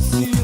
see you.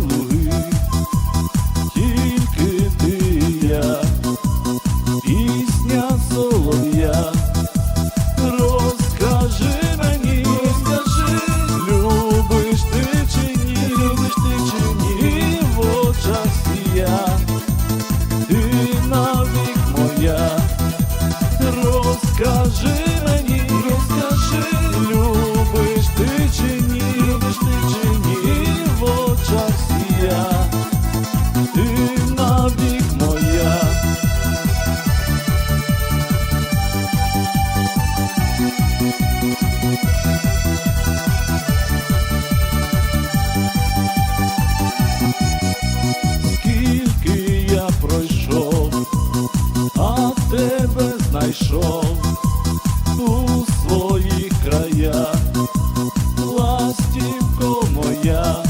Скільки я пройшов, а тебе знайшов у своїх краях, ластівко моя.